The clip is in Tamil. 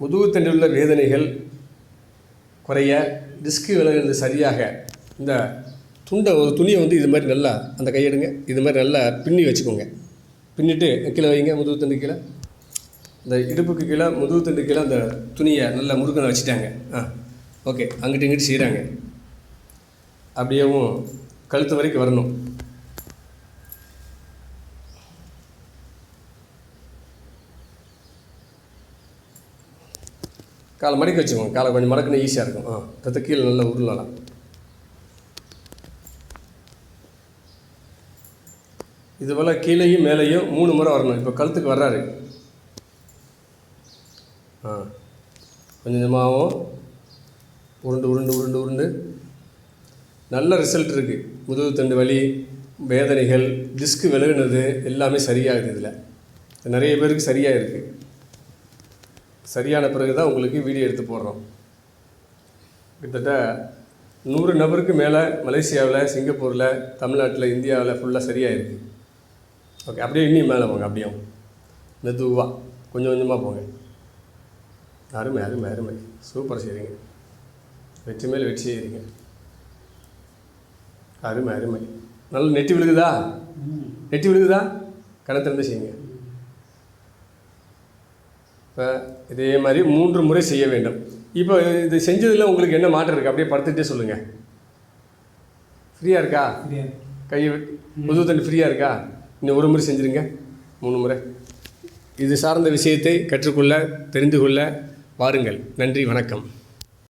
முதுகுத்தண்டிலுள்ள வேதனைகள் குறைய டிஸ்க்கு விலகிறது சரியாக இந்த துண்டை ஒரு துணியை வந்து இது மாதிரி நல்லா அந்த கையெடுங்க இது மாதிரி நல்லா பின்னி வச்சுக்கோங்க. பின்னிட்டு கீழே வைங்க முதுகுத்தண்டு கீழே. இந்த இடுப்புக்கு கீழே முதுகுத்தண்டு கீழே அந்த துணியை நல்லா முறுக்கனை வச்சுட்டாங்க. ஆ ஓகே. அங்கிட்டு இங்கிட்டு செய்கிறாங்க அப்படியேவும் கழுத்து வரைக்கும் வரணும். காலை மடக்கி வச்சுக்கோங்க. காலை கொஞ்சம் மடக்குனா ஈஸியாக இருக்கும். ஆ ரத்த கீழே நல்லா உருளலாம். இது போல் கீழேயும் மேலேயும் மூணு முறை வரணும். இப்போ கழுத்துக்கு வர்றாரு. ஆ கொஞ்சம் கொஞ்சமாகவும். உருண்டு உருண்டு உருண்டு உருண்டு. நல்ல ரிசல்ட் இருக்குது முதுகு தண்டு வலி வேதனைகள் டிஸ்க்கு விலகினது எல்லாமே சரியாகுது இதில். நிறைய பேருக்கு சரியாக இருக்குது சரியான பிறகு தான் உங்களுக்கு வீடியோ எடுத்து போடுறோம். கிட்டத்தட்ட நூறு நபருக்கு மேலே மலேசியாவில் சிங்கப்பூரில் தமிழ்நாட்டில் இந்தியாவில் ஃபுல்லாக சரியாக இருக்குது ஓகே அப்படியே இன்னும் மேலே போங்க அப்படியே. மெதுவாக கொஞ்சம் கொஞ்சமாக போங்க. அருமை அருமை அருமை. சூப்பர் செய்கிறீங்க வெற்றி மேல் வெற்றி செய்கிறீங்க அருமை அருமை. நல்ல நெட்டி விழுகுதா? நெட்டி விழுகுதா? கணத்திலிருந்து செய்யுங்க. இதே மாதிரி மூன்று முறை செய்ய வேண்டும். இப்போ இது செஞ்சதில் உங்களுக்கு என்ன மாற்றம் இருக்குது அப்படியே படுத்துக்கிட்டே சொல்லுங்கள் ஃப்ரீயாக இருக்கா? கையை முதுகு தண்டு ஃப்ரீயாக இருக்கா? இன்னும் ஒரு முறை செஞ்சுருங்க. மூணு முறை. இது சார்ந்த விஷயத்தை கற்றுக்கொள்ள தெரிந்து கொள்ள வாருங்கள். நன்றி வணக்கம்.